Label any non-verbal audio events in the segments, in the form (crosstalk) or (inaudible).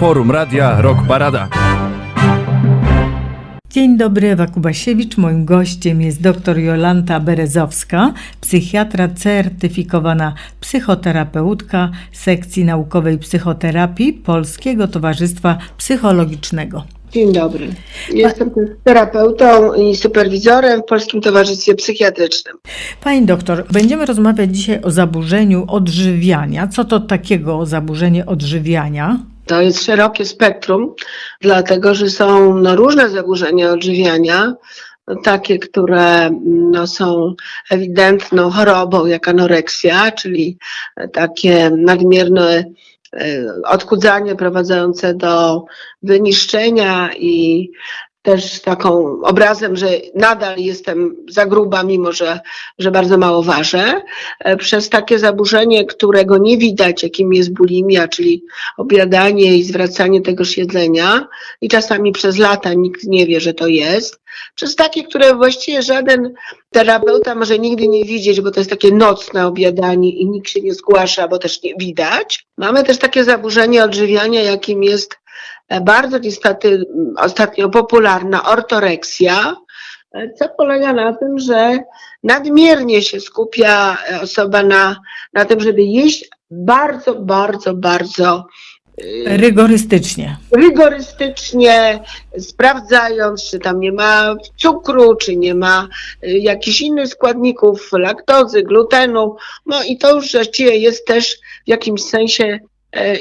Forum Radia Rock Parada. Dzień dobry, Ewa Kubasiewicz. Moim gościem jest dr Jolanta Berezowska, psychiatra certyfikowana psychoterapeutka sekcji naukowej psychoterapii Polskiego Towarzystwa Psychologicznego. Dzień dobry. Jestem terapeutą i superwizorem w Polskim Towarzystwie Psychiatrycznym. Pani doktor, będziemy rozmawiać dzisiaj o zaburzeniu odżywiania. Co to takiego zaburzenie odżywiania? To jest szerokie spektrum, dlatego że są no, różne zaburzenia odżywiania, takie, które no, są ewidentną chorobą, jak anoreksja, czyli takie nadmierne e, odchudzanie prowadzące do wyniszczenia i też taką obrazem, że nadal jestem za gruba, mimo że, że bardzo mało ważę, e, przez takie zaburzenie, którego nie widać, jakim jest bulimia, czyli obiadanie i zwracanie tegoż jedzenia i czasami przez lata nikt nie wie, że to jest, przez takie, które właściwie żaden terapeuta może nigdy nie widzieć, bo to jest takie nocne obiadanie i nikt się nie zgłasza, bo też nie widać. Mamy też takie zaburzenie odżywiania, jakim jest bardzo niestety ostatnio popularna ortoreksja, e, co polega na tym, że nadmiernie się skupia e, osoba na, na tym, żeby jeść bardzo, bardzo, bardzo Rygorystycznie. rygorystycznie, sprawdzając, czy tam nie ma cukru, czy nie ma jakichś innych składników, laktozy, glutenu. No i to już właściwie jest też w jakimś sensie, e,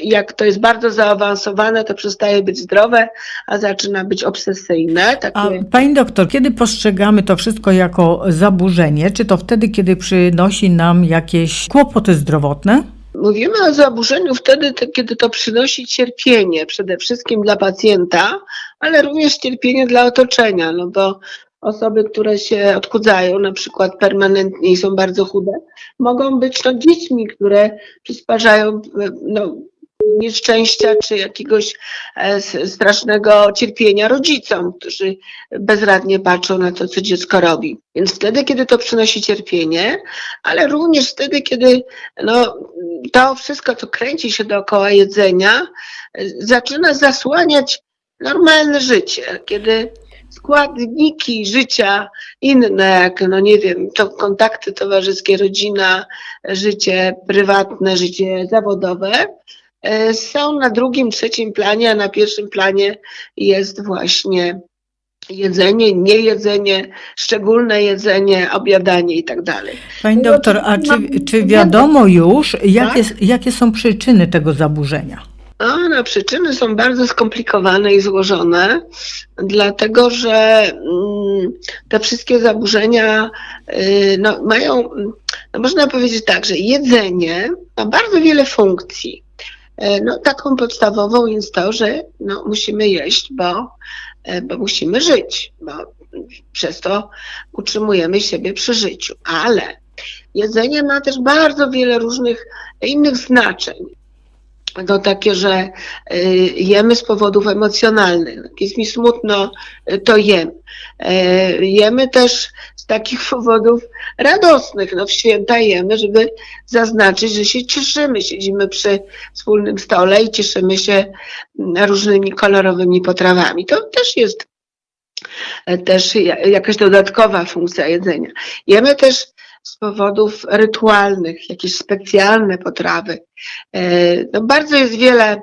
jak to jest bardzo zaawansowane, to przestaje być zdrowe, a zaczyna być obsesyjne. Takie... A pani doktor, kiedy postrzegamy to wszystko jako zaburzenie? Czy to wtedy, kiedy przynosi nam jakieś kłopoty zdrowotne? Mówimy o zaburzeniu wtedy, te- kiedy to przynosi cierpienie przede wszystkim dla pacjenta, ale również cierpienie dla otoczenia, no bo osoby, które się odchudzają, na przykład permanentnie i są bardzo chude, mogą być no, dziećmi, które przysparzają e, no, nieszczęścia czy jakiegoś e, strasznego cierpienia rodzicom, którzy bezradnie patrzą na to, co dziecko robi. Więc wtedy, kiedy to przynosi cierpienie, ale również wtedy, kiedy no, to wszystko, co kręci się dookoła jedzenia, y, zaczyna zasłaniać normalne życie, kiedy składniki życia inne, jak no nie wiem, to kontakty towarzyskie, rodzina, życie prywatne, życie zawodowe, y, są na drugim, trzecim planie, a na pierwszym planie jest właśnie jedzenie, niejedzenie, szczególne jedzenie, obiadanie i tak dalej. Pani doktor, a czy, czy wiadomo już, jakie, Tak? jakie są przyczyny tego zaburzenia? A, no, przyczyny są bardzo skomplikowane i złożone, dlatego że mm, te wszystkie zaburzenia y, no, mają, no, można powiedzieć tak, że jedzenie ma bardzo wiele funkcji. E, No, taką podstawową jest to, że no, musimy jeść, bo, e, bo musimy żyć, bo przez to utrzymujemy siebie przy życiu. Ale jedzenie ma też bardzo wiele różnych innych znaczeń to takie, że y, jemy z powodów emocjonalnych. Jest mi smutno, y, to jem. Y, Jemy też z takich (laughs) powodów radosnych. No w święta jemy, żeby zaznaczyć, że się cieszymy. Siedzimy przy wspólnym stole i cieszymy się mm, różnymi kolorowymi potrawami. To też jest e, też ja- jakaś dodatkowa funkcja jedzenia. Jemy też z powodów rytualnych, jakieś specjalne potrawy. E, No bardzo jest wiele.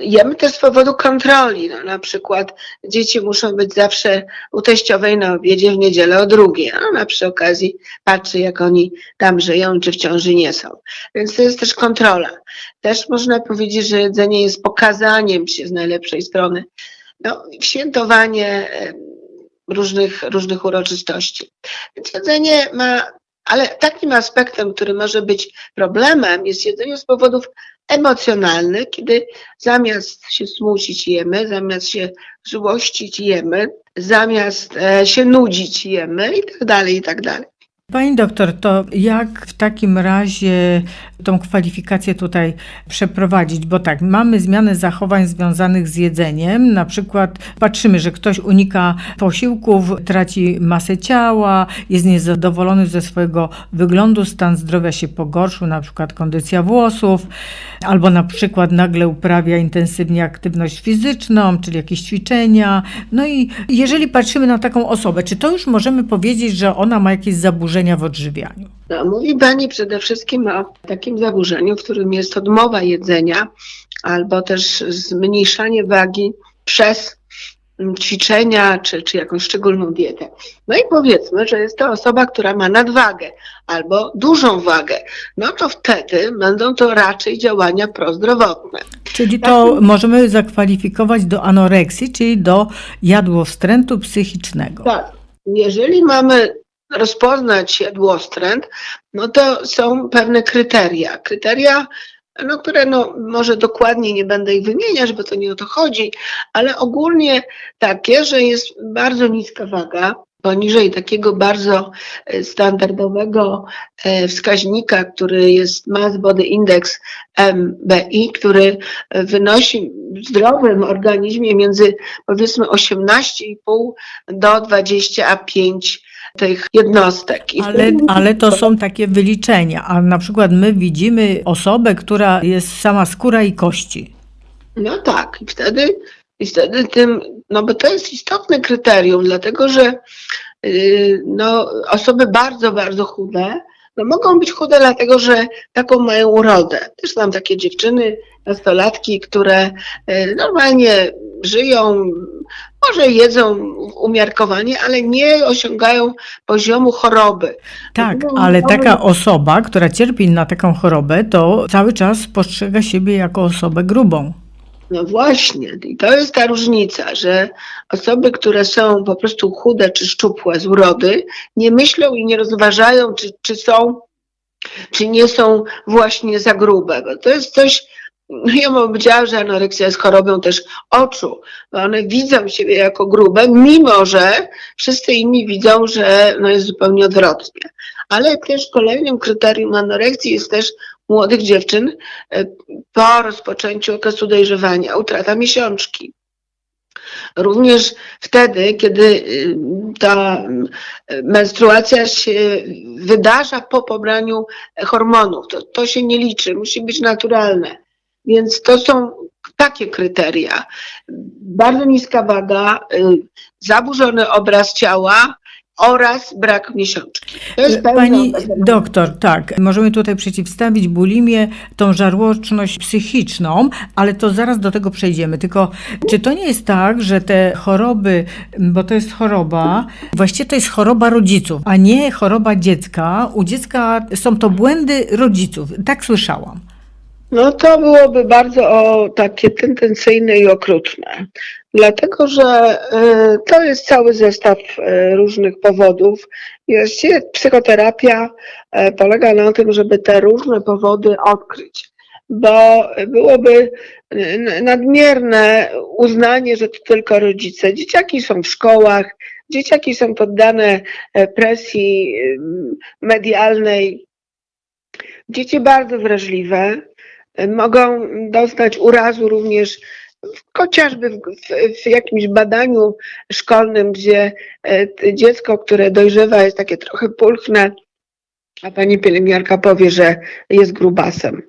Jemy też z powodu kontroli. No, na przykład dzieci muszą być zawsze u teściowej na obiedzie w niedzielę o drugiej. a Ona przy okazji patrzy, jak oni tam żyją, czy w ciąży nie są. Więc to jest też kontrola. Też można powiedzieć, że jedzenie jest pokazaniem się z najlepszej strony. No, świętowanie em, różnych, różnych uroczystości. Więc jedzenie ma ale takim aspektem, który może być problemem, jest jedzenie z powodów emocjonalnych, kiedy zamiast się smucić jemy, zamiast się złościć jemy, zamiast e, się nudzić jemy i tak dalej, i tak dalej. Pani doktor, to jak w takim razie tą kwalifikację tutaj przeprowadzić? Bo tak, mamy zmianę zachowań związanych z jedzeniem. Na przykład patrzymy, że ktoś unika posiłków, traci masę ciała, jest niezadowolony ze swojego wyglądu, stan zdrowia się pogorszył, na przykład kondycja włosów, albo na przykład nagle uprawia intensywnie aktywność fizyczną, czyli jakieś ćwiczenia. No i jeżeli patrzymy na taką osobę, czy to już możemy powiedzieć, że ona ma jakieś zaburzenia w odżywianiu? No, mówi Pani przede wszystkim o takim zaburzeniu, w którym jest odmowa jedzenia albo też zmniejszanie wagi przez ćwiczenia czy, czy jakąś szczególną dietę. No i powiedzmy, że jest to osoba, która ma nadwagę albo dużą wagę. No to wtedy będą to raczej działania prozdrowotne. Czyli to możemy zakwalifikować do anoreksji, czyli do jadłowstrętu psychicznego. Tak. Jeżeli mamy rozpoznać jadłostręt, no to są pewne kryteria. Kryteria, no, które no, może dokładnie nie będę ich wymieniać, bo to nie o to chodzi, ale ogólnie takie, że jest bardzo niska waga, poniżej takiego bardzo e, standardowego e, wskaźnika, który jest Mass Body Index MBI, który wynosi w zdrowym organizmie między powiedzmy 18,5 do 25 tych jednostek. I Ale, wtedy- ale to są takie wyliczenia, a na przykład my widzimy osobę, która jest sama skóra i kości. No tak, i wtedy, i wtedy tym, no bo to jest istotne kryterium, dlatego że yy, no, osoby bardzo, bardzo chude, no mogą być chude dlatego, że taką mają urodę. Też znam takie dziewczyny, nastolatki, które yy, normalnie żyją, może jedzą umiarkowanie, ale nie osiągają poziomu choroby. Tak, Dlatego ale mamy- taka osoba, która cierpi na taką chorobę, to cały czas postrzega siebie jako osobę grubą. No właśnie, i to jest ta różnica, że osoby, które są po prostu chude czy szczupłe z urody, nie myślą i nie rozważają, czy, czy są, czy nie są właśnie za grube, bo to jest coś, no ja bym powiedziała, że anoreksja jest chorobą też oczu, bo one widzą siebie jako grube, mimo że wszyscy inni widzą, że no jest zupełnie odwrotnie. Ale też kolejnym kryterium anoreksji jest też młodych dziewczyn, e, po rozpoczęciu okresu dojrzewania, utrata miesiączki. Również wtedy, kiedy y, ta y, menstruacja się wydarza po pobraniu hormonów, to, to się nie liczy, musi być naturalne. Więc to są takie kryteria. Bardzo niska waga, y, zaburzony obraz ciała oraz brak miesiączki. To jest pełna Pani doktor, tak, możemy tutaj przeciwstawić bulimię, tą żarłoczność psychiczną, ale to zaraz do tego przejdziemy. Tylko czy to nie jest tak, że te choroby, bo to jest choroba, właściwie to jest choroba rodziców, a nie choroba dziecka. U dziecka są to błędy rodziców. Tak słyszałam. No to byłoby bardzo o, takie tendencyjne i okrutne, dlatego że y, to jest cały zestaw y, różnych powodów. Właściwie psychoterapia y, polega na tym, żeby te różne powody odkryć, bo byłoby y, nadmierne uznanie, że to tylko rodzice. Dzieciaki są w szkołach, dzieciaki są poddane e, presji y, medialnej. Dzieci bardzo wrażliwe, mogą dostać urazu również chociażby w, w, w jakimś badaniu szkolnym, gdzie e, dziecko, które dojrzewa, jest takie trochę pulchne, a pani pielęgniarka powie, że jest grubasem.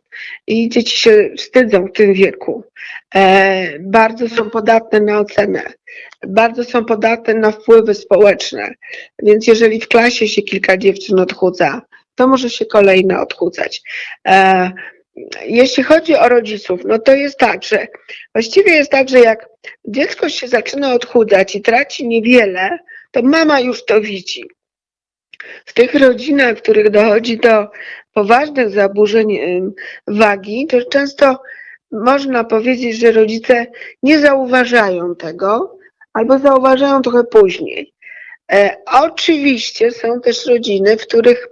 I dzieci się wstydzą w tym wieku. E, bardzo są podatne na ocenę, bardzo są podatne na wpływy społeczne. Więc jeżeli w klasie się kilka dziewczyn odchudza, to może się kolejne odchudzać. E, jeśli chodzi o rodziców, no to jest tak, że właściwie jest tak, że jak dziecko się zaczyna odchudzać i traci niewiele, to mama już to widzi. W tych rodzinach, w których dochodzi do poważnych zaburzeń wagi, to często można powiedzieć, że rodzice nie zauważają tego albo zauważają trochę później. E, oczywiście są też rodziny, w których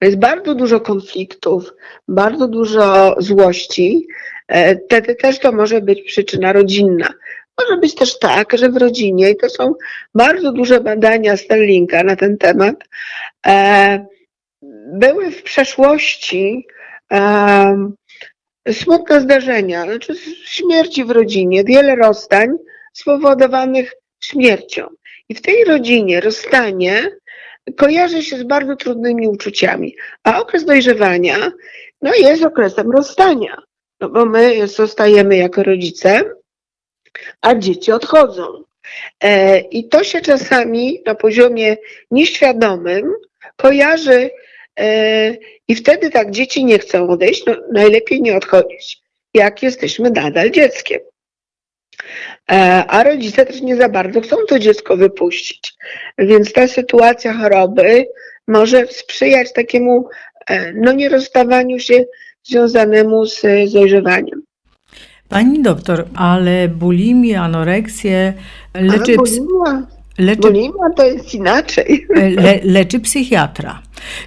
jest bardzo dużo konfliktów, bardzo dużo złości. E, Wtedy też to może być przyczyna rodzinna. Może być też tak, że w rodzinie, i to są bardzo duże badania Sterlinga na ten temat, e, były w przeszłości e, smutne zdarzenia, znaczy śmierci w rodzinie, wiele rozstań spowodowanych śmiercią. I w tej rodzinie rozstanie kojarzy się z bardzo trudnymi uczuciami, a okres dojrzewania no, jest okresem rozstania, no bo my zostajemy jako rodzice, a dzieci odchodzą. E, I to się czasami na poziomie nieświadomym kojarzy e, i wtedy tak dzieci nie chcą odejść, no najlepiej nie odchodzić, jak jesteśmy nadal dzieckiem. E, A rodzice też nie za bardzo chcą to dziecko wypuścić. Więc ta sytuacja choroby może sprzyjać takiemu e, no, nierozstawaniu się związanemu z dojrzewaniem. Pani doktor, ale bulimię, anoreksję leczy, ps- bulimia, leczy, bulimia to jest inaczej. le, leczy psychiatra,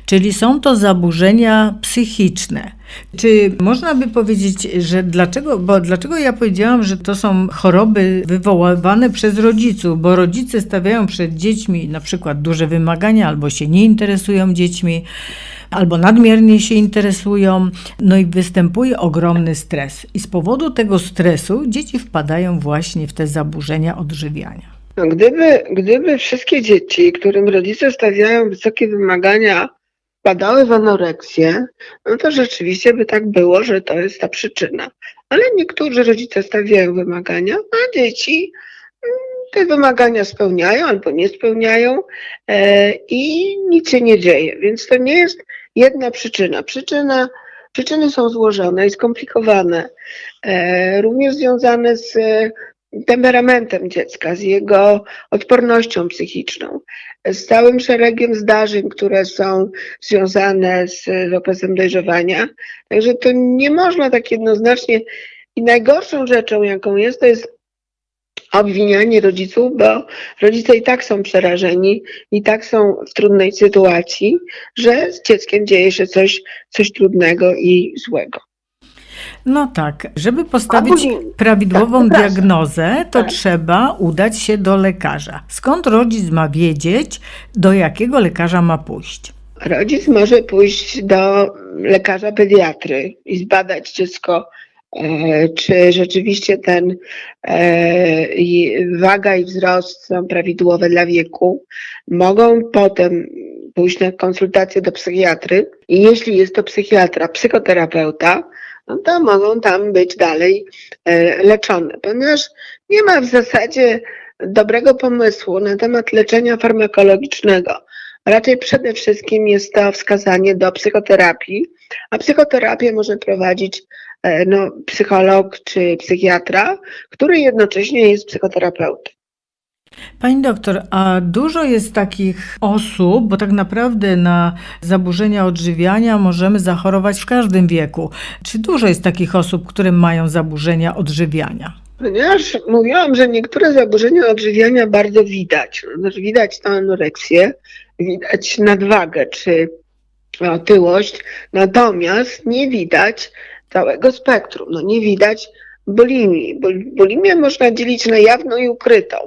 czyli są to zaburzenia psychiczne. Czy można by powiedzieć, że dlaczego, bo dlaczego ja powiedziałam, że to są choroby wywoływane przez rodziców, bo rodzice stawiają przed dziećmi na przykład duże wymagania, albo się nie interesują dziećmi, albo nadmiernie się interesują, no i występuje ogromny stres. I z powodu tego stresu dzieci wpadają właśnie w te zaburzenia odżywiania. No, gdyby, gdyby wszystkie dzieci, którym rodzice stawiają wysokie wymagania, wpadały w anoreksję, no to rzeczywiście by tak było, że to jest ta przyczyna. Ale niektórzy rodzice stawiają wymagania, a dzieci mm, te wymagania spełniają albo nie spełniają e, i nic się nie dzieje. Więc to nie jest jedna przyczyna. Przyczyna przyczyny są złożone i skomplikowane, e, również związane z temperamentem dziecka, z jego odpornością psychiczną, z całym szeregiem zdarzeń, które są związane z, okresem dojrzewania. Także to nie można tak jednoznacznie. I najgorszą rzeczą, jaką jest, to jest obwinianie rodziców, bo rodzice i tak są przerażeni, i tak są w trudnej sytuacji, że z dzieckiem dzieje się coś, coś trudnego i złego. No tak, żeby postawić później- prawidłową tak, diagnozę, to Tak. trzeba udać się do lekarza. Skąd rodzic ma wiedzieć, do jakiego lekarza ma pójść? Rodzic może pójść do lekarza pediatry i zbadać dziecko, e, czy rzeczywiście ten e, waga i wzrost są prawidłowe dla wieku. Mogą potem pójść na konsultację do psychiatry i jeśli jest to psychiatra, psychoterapeuta, no to mogą tam być dalej e, leczone, ponieważ nie ma w zasadzie dobrego pomysłu na temat leczenia farmakologicznego. Raczej przede wszystkim jest to wskazanie do psychoterapii, a psychoterapię może prowadzić e, no, psycholog czy psychiatra, który jednocześnie jest psychoterapeutą. Pani doktor, a dużo jest takich osób, bo tak naprawdę na zaburzenia odżywiania możemy zachorować w każdym wieku. Czy dużo jest takich osób, które mają zaburzenia odżywiania? Ponieważ mówiłam, że niektóre zaburzenia odżywiania bardzo widać. Widać tę anoreksję, widać nadwagę czy otyłość, natomiast nie widać całego spektrum. No, nie widać bulimii. Bul- Bulimię można dzielić na jawną i ukrytą.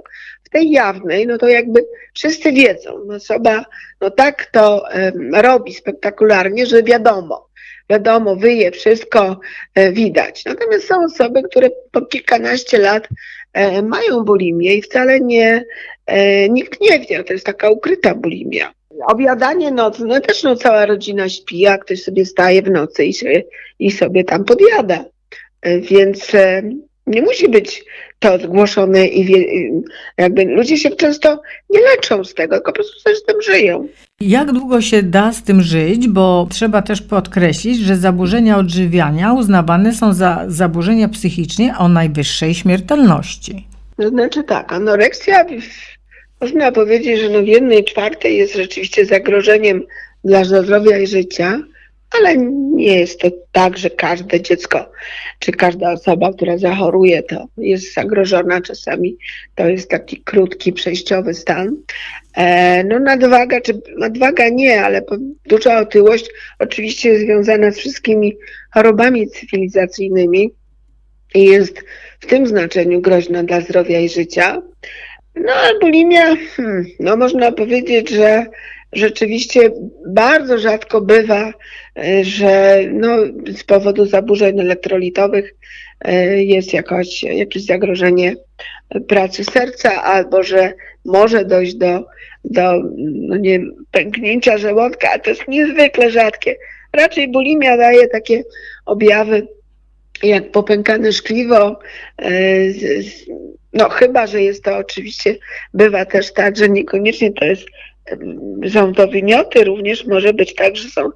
Tej jawnej, no to jakby wszyscy wiedzą, no osoba no tak to em, robi spektakularnie, że wiadomo, wiadomo, wyje, wszystko e, widać. Natomiast są osoby, które po kilkanaście lat e, mają bulimię i wcale nie, e, nikt nie wie, to jest taka ukryta bulimia. Obiadanie nocne, też no cała rodzina śpi, a ktoś sobie staje w nocy i sobie, i sobie tam podjada. E, Więc nie musi być to zgłoszone i wie, jakby ludzie się często nie leczą z tego, tylko po prostu sobie z tym żyją. Jak długo się da z tym żyć? Bo trzeba też podkreślić, że zaburzenia odżywiania uznawane są za zaburzenia psychiczne o najwyższej śmiertelności. To znaczy tak, anoreksja, można powiedzieć, że no w jednej czwartej jest rzeczywiście zagrożeniem dla zdrowia i życia, ale nie jest to tak, że każde dziecko czy każda osoba, która zachoruje, to jest zagrożona. Czasami to jest taki krótki, przejściowy stan. E, no nadwaga, czy nadwaga nie, ale duża otyłość oczywiście jest związana z wszystkimi chorobami cywilizacyjnymi, i jest w tym znaczeniu groźna dla zdrowia i życia. No a bulimia, hmm, no można powiedzieć, że rzeczywiście bardzo rzadko bywa, e, że no, z powodu zaburzeń elektrolitowych e, jest jakaś, jakieś zagrożenie pracy serca, albo że może dojść do, do no nie pęknięcia żołądka, a to jest niezwykle rzadkie. Raczej bulimia daje takie objawy jak popękane szkliwo, e, no chyba, że jest to oczywiście, bywa też tak, że niekoniecznie to jest, są to wymioty, również może być tak, że są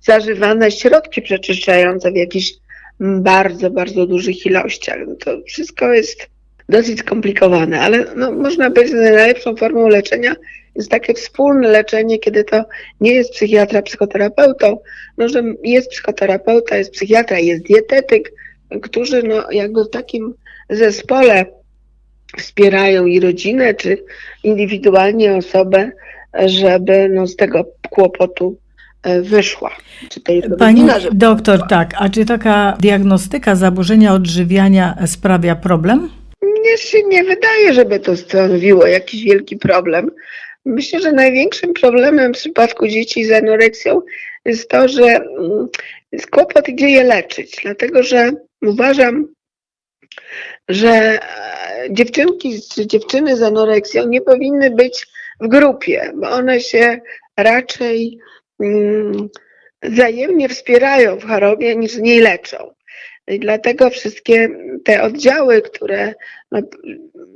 zażywane środki przeczyszczające w jakichś bardzo, bardzo dużych ilościach. No to wszystko jest dosyć skomplikowane, ale no, można że najlepszą formą leczenia jest takie wspólne leczenie, kiedy to nie jest psychiatra psychoterapeutą, no, że jest psychoterapeuta, jest psychiatra, jest dietetyk, którzy no, jakby w takim zespole wspierają i rodzinę, czy indywidualnie osobę, żeby no, z tego kłopotu e, wyszła. Czy tej Pani żeby doktor, tak, a czy taka diagnostyka zaburzenia odżywiania sprawia problem? Mnie się nie wydaje, żeby to stanowiło jakiś wielki problem. Myślę, że największym problemem w przypadku dzieci z anoreksją jest to, że mm, kłopot, gdzie je leczyć. Dlatego, że uważam, że e, dziewczynki czy dziewczyny z anoreksją nie powinny być w grupie, bo one się raczej mm, wzajemnie wspierają w chorobie niż z niej leczą. I dlatego wszystkie te oddziały, które no,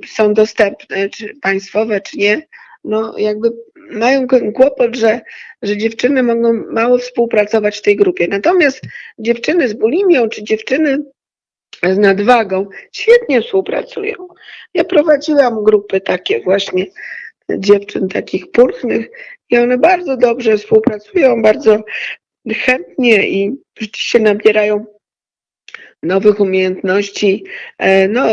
są dostępne, czy państwowe, czy nie, no jakby mają kłopot, że, że dziewczyny mogą mało współpracować w tej grupie. Natomiast dziewczyny z bulimią, czy dziewczyny z nadwagą świetnie współpracują. Ja prowadziłam grupy takie właśnie dziewczyn takich pulchnych i one bardzo dobrze współpracują, bardzo chętnie i rzeczywiście nabierają nowych umiejętności, e, no,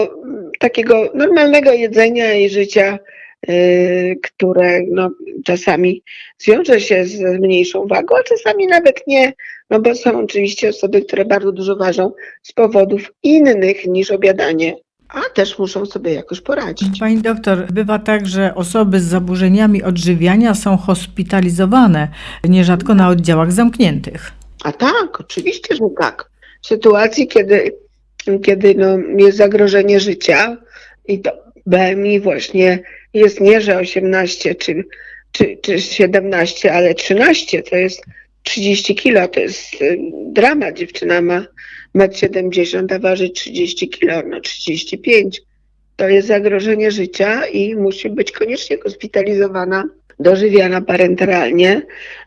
takiego normalnego jedzenia i życia, e, które no, czasami wiąże się z mniejszą wagą, a czasami nawet nie, no bo są oczywiście osoby, które bardzo dużo ważą z powodów innych niż obiadanie, a też muszą sobie jakoś poradzić. Pani doktor, bywa tak, że osoby z zaburzeniami odżywiania są hospitalizowane, nierzadko na oddziałach zamkniętych. A tak, oczywiście, że tak. W sytuacji, kiedy, kiedy no, jest zagrożenie życia i to BMI właśnie jest nie, że 18 czy, czy, czy 17, ale 13, to jest 30 kilo, to jest y, dramat. Dziewczyna ma 1,70 m, a waży 30 kilo, no 35. To jest zagrożenie życia i musi być koniecznie hospitalizowana, dożywiana parenteralnie,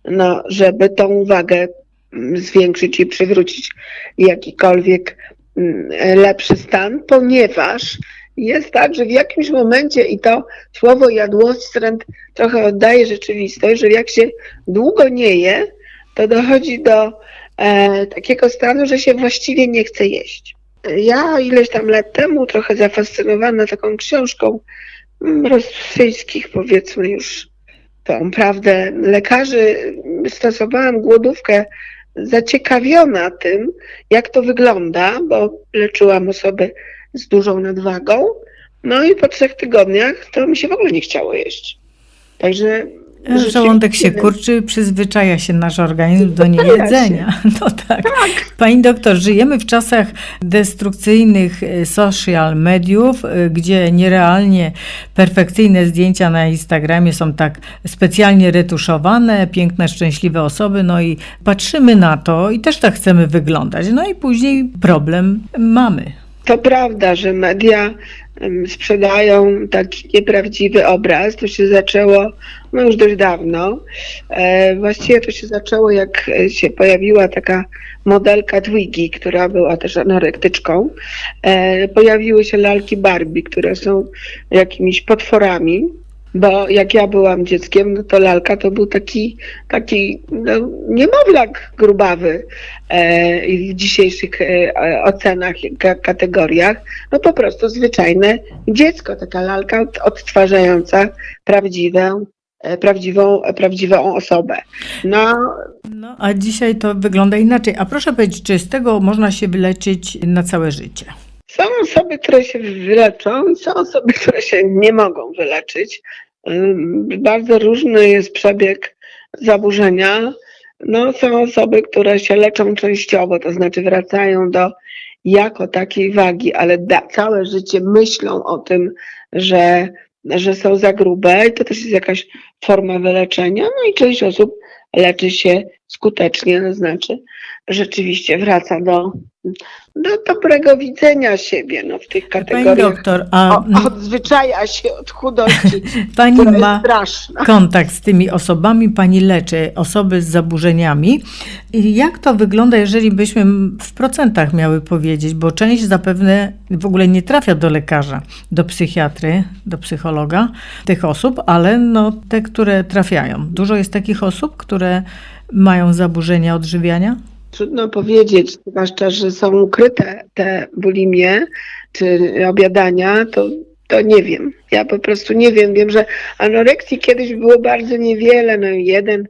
no, żeby tą wagę mm, zwiększyć i przywrócić jakikolwiek mm, lepszy stan, ponieważ jest tak, że w jakimś momencie i to słowo jadłostręt trochę oddaje rzeczywistość, że jak się długo nie je, to dochodzi do e, takiego stanu, że się właściwie nie chce jeść. Ja ileś tam lat temu, trochę zafascynowana taką książką mm, rosyjskich, powiedzmy już tą prawdę lekarzy, stosowałam głodówkę zaciekawiona tym, jak to wygląda, bo leczyłam osoby z dużą nadwagą. No i po trzech tygodniach to mi się w ogóle nie chciało jeść. Także. Żołądek się kurczy, przyzwyczaja się nasz organizm do Przyzwyczaja niejedzenia. (laughs) No tak. Pani doktor, żyjemy w czasach destrukcyjnych e, social mediów, e, gdzie nierealnie perfekcyjne zdjęcia na Instagramie są tak specjalnie retuszowane, piękne, szczęśliwe osoby, no i patrzymy na to i też tak chcemy wyglądać. No i później problem mamy. To prawda, że media sprzedają taki nieprawdziwy obraz. To się zaczęło no już dość dawno. E, właściwie to się zaczęło, jak się pojawiła taka modelka Twiggy, która była też anorektyczką. E, pojawiły się lalki Barbie, które są jakimiś potworami. Bo jak ja byłam dzieckiem, no to lalka to był taki, taki no, niemowlak grubawy e, w dzisiejszych e, ocenach, kategoriach, no po prostu zwyczajne dziecko, taka lalka od- odtwarzająca prawdziwą, e, prawdziwą, prawdziwą osobę. No, No, a dzisiaj to wygląda inaczej. A proszę powiedzieć, czy z tego można się wyleczyć na całe życie? Są osoby, które się wyleczą i są osoby, które się nie mogą wyleczyć. Ym, Bardzo różny jest przebieg zaburzenia. No, są osoby, które się leczą częściowo, to znaczy wracają do jako takiej wagi, ale da, całe życie myślą o tym, że, że są za grube i to też jest jakaś forma wyleczenia. No i część osób leczy się skutecznie, to znaczy rzeczywiście wraca do, do dobrego widzenia siebie no, w tych Pani kategoriach. doktor, a O, odzwyczaja się od chudości, (laughs) pani ma kontakt z tymi osobami, pani leczy osoby z zaburzeniami. I jak to wygląda, jeżeli byśmy w procentach miały powiedzieć, bo część zapewne w ogóle nie trafia do lekarza, do psychiatry, do psychologa tych osób, ale no, te, które trafiają. Dużo jest takich osób, które mają zaburzenia odżywiania? Trudno powiedzieć, zwłaszcza, że są ukryte te bulimie czy obiadania, to, to nie wiem. Ja po prostu nie wiem. Wiem, że anoreksji kiedyś było bardzo niewiele, no jeden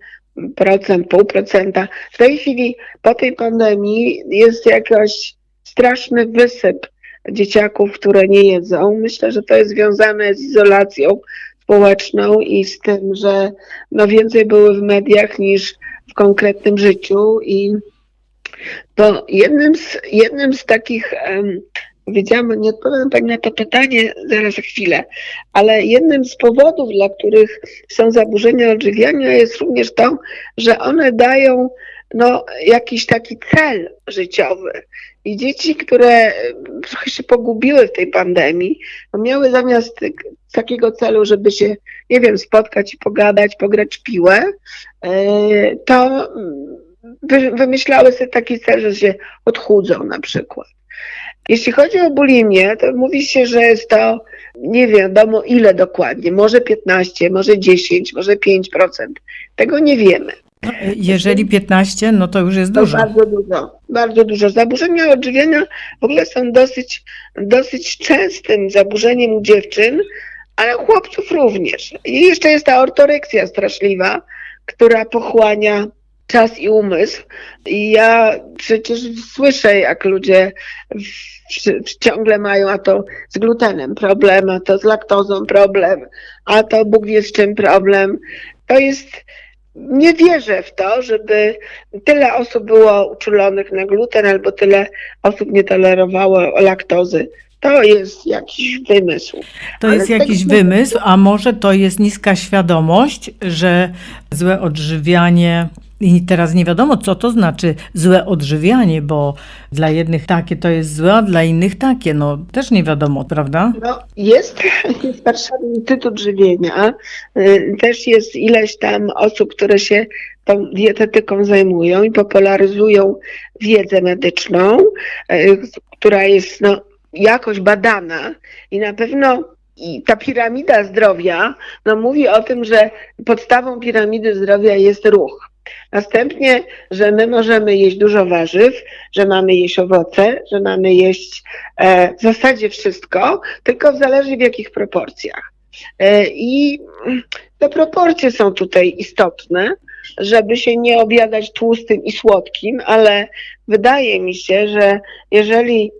procent, pół procenta. W tej chwili po tej pandemii jest jakiś straszny wysyp dzieciaków, które nie jedzą. Myślę, że to jest związane z izolacją społeczną i z tym, że no więcej były w mediach niż w konkretnym życiu i to jednym z, jednym z takich, um, powiedziałam, nie odpowiem Pani na to pytanie zaraz za chwilę, ale jednym z powodów, dla których są zaburzenia odżywiania jest również to, że one dają no, jakiś taki cel życiowy. I dzieci, które em, trochę się pogubiły w tej pandemii, no miały zamiast tak- takiego celu, żeby się, nie wiem, spotkać i pogadać, pograć piłę, e, to mm, wy, wymyślały sobie taki cel, że się odchudzą na przykład. Jeśli chodzi o bulimię, to mówi się, że jest to nie wiadomo ile dokładnie, może 15, może 10, może 5%. Tego nie wiemy. (clears throat) Jeżeli 15, no to już jest To dużo. bardzo dużo, bardzo dużo. Zaburzenia odżywiania w ogóle są dosyć, dosyć częstym zaburzeniem u dziewczyn, ale chłopców również. I jeszcze jest ta ortoreksja straszliwa, która pochłania czas i umysł. I ja przecież słyszę, jak ludzie ciągle mają, a to z glutenem problem, a to z laktozą problem, a to Bóg wie z czym problem. To jest, nie wierzę w to, żeby tyle osób było uczulonych na gluten, albo tyle osób nie tolerowało laktozy. To jest jakiś wymysł. To Ale jest tego jakiś wymysł, a może to jest niska świadomość, że złe odżywianie. I teraz nie wiadomo, co to znaczy złe odżywianie, bo dla jednych takie to jest złe, a dla innych takie. No też nie wiadomo, prawda? No, jest, jest Warszawy Instytut Żywienia, y, też jest ileś tam osób, które się tą dietetyką zajmują i popularyzują wiedzę medyczną, y, która jest no, jakoś badana i na pewno i ta piramida zdrowia no, mówi o tym, że podstawą piramidy zdrowia jest ruch. Następnie, że my możemy jeść dużo warzyw, że mamy jeść owoce, że mamy jeść e, w zasadzie wszystko, tylko zależy w jakich proporcjach. E, I te proporcje są tutaj istotne, żeby się nie obiadać tłustym i słodkim, ale wydaje mi się, że jeżeli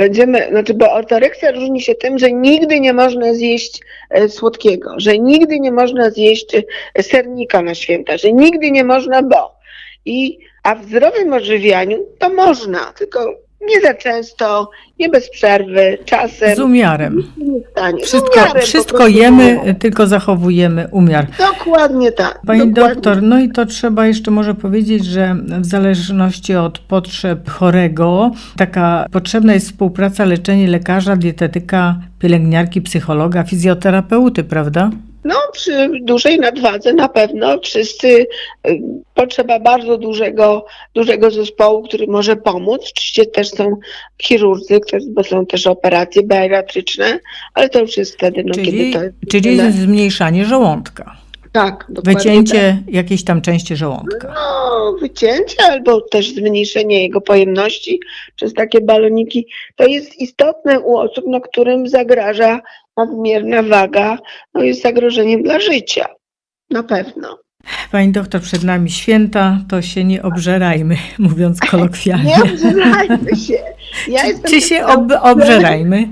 będziemy, znaczy, bo ortoreksja różni się tym, że nigdy nie można zjeść e, słodkiego, że nigdy nie można zjeść e, sernika na święta, że nigdy nie można, bo. I, a w zdrowym odżywianiu to można, tylko nie za często, nie bez przerwy, czasem. Z umiarem. Z Wszystko, umiarem wszystko jemy, tylko zachowujemy umiar. Dokładnie tak. Pani dokładnie. doktor, no i to trzeba jeszcze może powiedzieć, że w zależności od potrzeb chorego, taka potrzebna jest współpraca, leczenie lekarza, dietetyka, pielęgniarki, psychologa, fizjoterapeuty, prawda? No, przy dużej nadwadze na pewno wszyscy y, potrzeba bardzo dużego, dużego zespołu, który może pomóc. Oczywiście też są chirurdzy, bo są też operacje bariatryczne, ale to już jest wtedy, no Czyli, kiedy to jest. czyli zmniejszanie żołądka, tak, dokładnie tak. wycięcie jakiejś tam części żołądka. No, wycięcie albo też zmniejszenie jego pojemności przez takie baloniki. To jest istotne u osób, no, którym zagraża nadmierna waga, no jest zagrożeniem dla życia. Na pewno. Pani doktor, przed nami święta, to się nie obżerajmy, mówiąc (laughs) kolokwialnie. Nie obżerajmy się. Ja Czy się ob obżerajmy?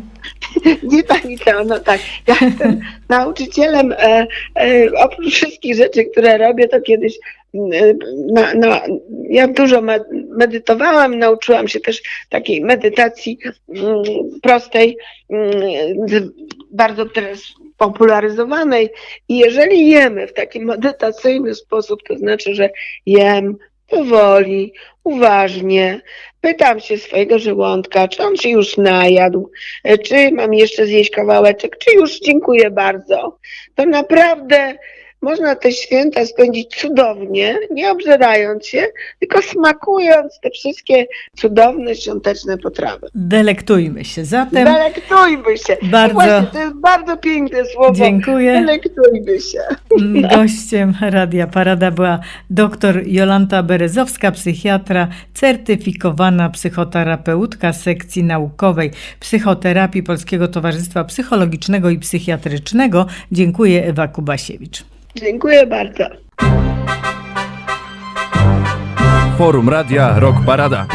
(laughs) Nie pani to, no tak. Ja jestem (laughs) nauczycielem, e, e, oprócz wszystkich rzeczy, które robię, to kiedyś mm, e, na, na, ja dużo me- medytowałam, nauczyłam się też takiej medytacji mm, prostej, mm, bardzo teraz popularyzowanej. I jeżeli jemy w taki medytacyjny sposób, to znaczy, że jem powoli, uważnie, pytam się swojego żołądka, czy on się już najadł, e, czy mam jeszcze zjeść kawałeczek, czy już? Dziękuję bardzo, to naprawdę można te święta spędzić cudownie, nie obżerając się, tylko smakując te wszystkie cudowne świąteczne potrawy. Delektujmy się. Zatem Delektujmy się. Bardzo- Właśnie, to jest bardzo piękne słowo. dziękuję. Delektujmy się. Gościem Radia Parada była dr Jolanta Berezowska, psychiatra, certyfikowana psychoterapeutka sekcji naukowej psychoterapii Polskiego Towarzystwa Psychologicznego i Psychiatrycznego. Dziękuję, Ewa Kubasiewicz. Dziękuję bardzo. Forum Radia Rock Parada.